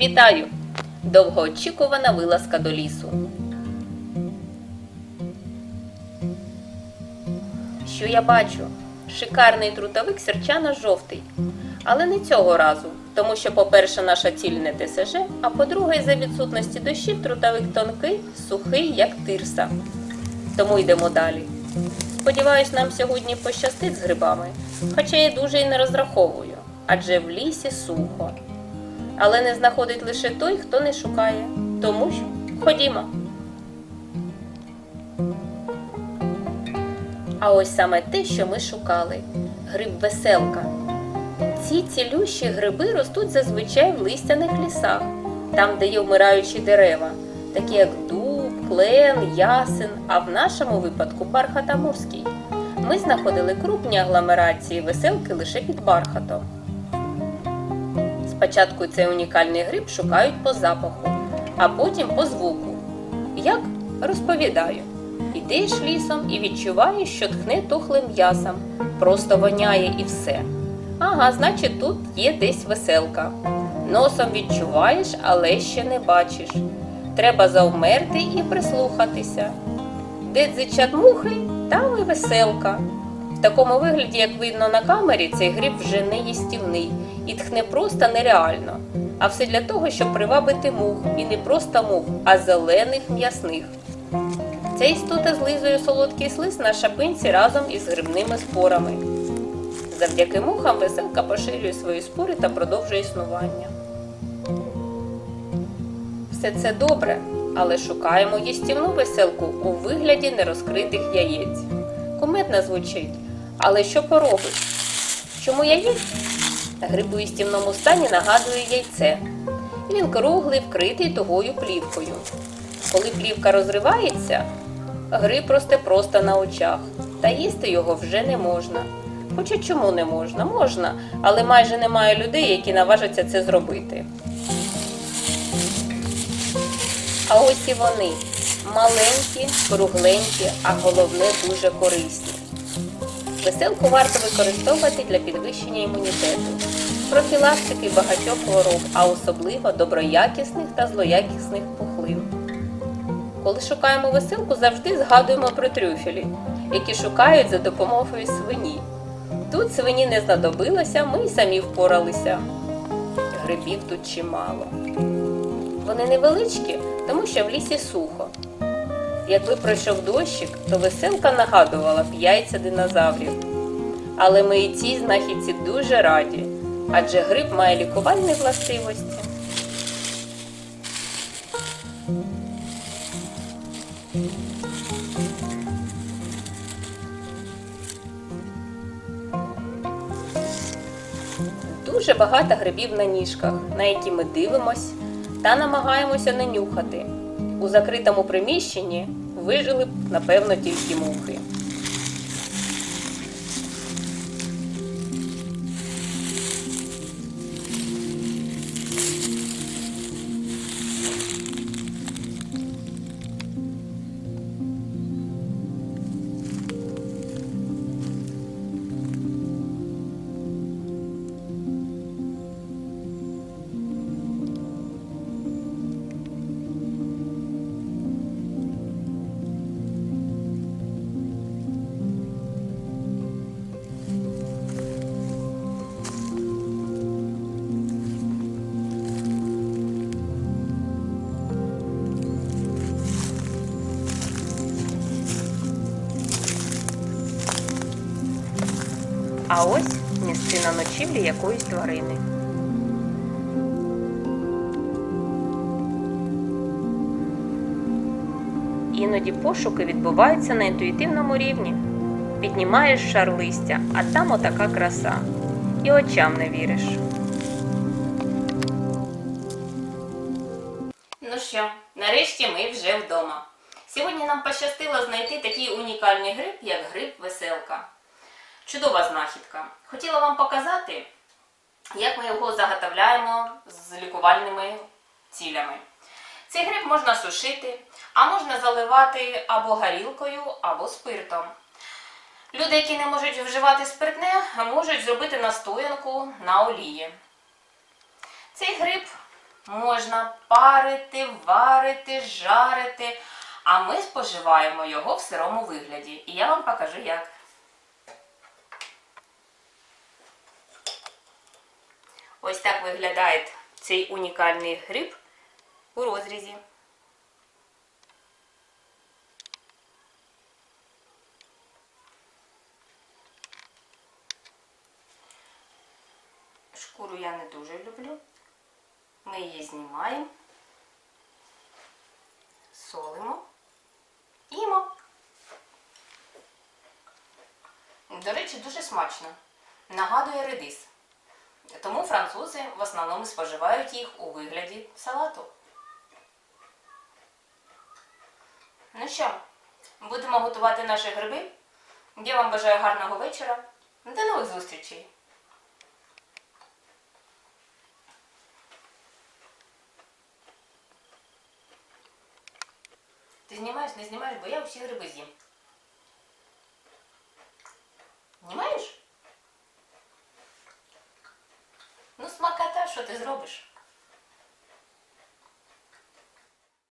Вітаю! Довгоочікувана вилазка до лісу. Що я бачу? Шикарний трутовик сірчано-жовтий. Але не цього разу, тому що, по-перше, наша ціль не ТСЖ, а по-друге, за відсутності дощів трутовик тонкий, сухий, як тирса. Тому йдемо далі. Сподіваюсь, нам сьогодні пощастить з грибами, хоча я дуже і не розраховую, адже в лісі сухо. Але не знаходить лише той, хто не шукає. Тому що ходімо. А ось саме те, що ми шукали гриб веселка. Ці цілющі гриби ростуть зазвичай в листяних лісах, там, де є вмираючі дерева, такі як дуб, клен, ясен, а в нашому випадку бархатамурський. Ми знаходили крупні агломерації веселки лише під бархатом. Спочатку цей унікальний гриб шукають по запаху, а потім по звуку. Як розповідаю, ідеш лісом і відчуваєш, що тхне тухлим м'ясом, просто воняє і все. Ага, значить, тут є десь веселка. Носом відчуваєш, але ще не бачиш. Треба завмерти і прислухатися. Де дзичать мухи, там і веселка. Такому вигляді, як видно на камері, цей гриб вже не їстівний і тхне просто нереально. А все для того, щоб привабити мух, і не просто мух, а зелених м'ясних. Ця істота злизує солодкий слиз на шапинці разом із грибними спорами. Завдяки мухам веселка поширює свої спори та продовжує існування. Все це добре, але шукаємо їстівну веселку у вигляді нерозкритих яєць. Кумедно звучить, але що поробиш? Чому яєць? Гриб у їстівному стані нагадує яйце. Він круглий, вкритий тугою плівкою. Коли плівка розривається, гриб росте просто на очах, та їсти його вже не можна. Хоча чому не можна? Можна, але майже немає людей, які наважаться це зробити. А ось і вони маленькі, кругленькі, а головне дуже корисні. Веселку варто використовувати для підвищення імунітету, профілактики багатьох хвороб, а особливо доброякісних та злоякісних пухлин. Коли шукаємо веселку, завжди згадуємо про трюфелі, які шукають за допомогою свині. Тут свині не знадобилося, ми й самі впоралися. Грибів тут чимало. Вони невеличкі, тому що в лісі сухо. Якби пройшов дощик, то веселка нагадувала б яйця динозаврів. Але ми і цій знахідці дуже раді, адже гриб має лікувальні властивості. Дуже багато грибів на ніжках, на які ми дивимось та намагаємося не нюхати. У закритому приміщенні вижили б, напевно, тільки мухи. А ось місцина ночівлі якоїсь тварини. Іноді пошуки відбуваються на інтуїтивному рівні. Піднімаєш шар листя, а там отака краса. І очам не віриш. Ну що, нарешті ми вже вдома. Сьогодні нам пощастило знайти такий унікальний гриб, як гриб веселка. Чудова знахідка. Хотіла вам показати, як ми його заготовляємо з лікувальними цілями. Цей гриб можна сушити, а можна заливати або горілкою, або спиртом. Люди, які не можуть вживати спиртне, можуть зробити настоянку на олії. Цей гриб можна парити, варити, жарити, а ми споживаємо його в сирому вигляді. І я вам покажу як. Ось так виглядає цей унікальний гриб у розрізі. Шкуру я не дуже люблю. Ми її знімаємо, солимо, їмо. До речі, дуже смачно. Нагадує редис. Тому французи в основному споживають їх у вигляді салату. Ну що, будемо готувати наші гриби. Я вам бажаю гарного вечора. До нових зустрічей! Ти знімаєш, не знімаєш, бо я всі гриби з'їм. Знімаєш? Ну, смакота, що ти зробиш?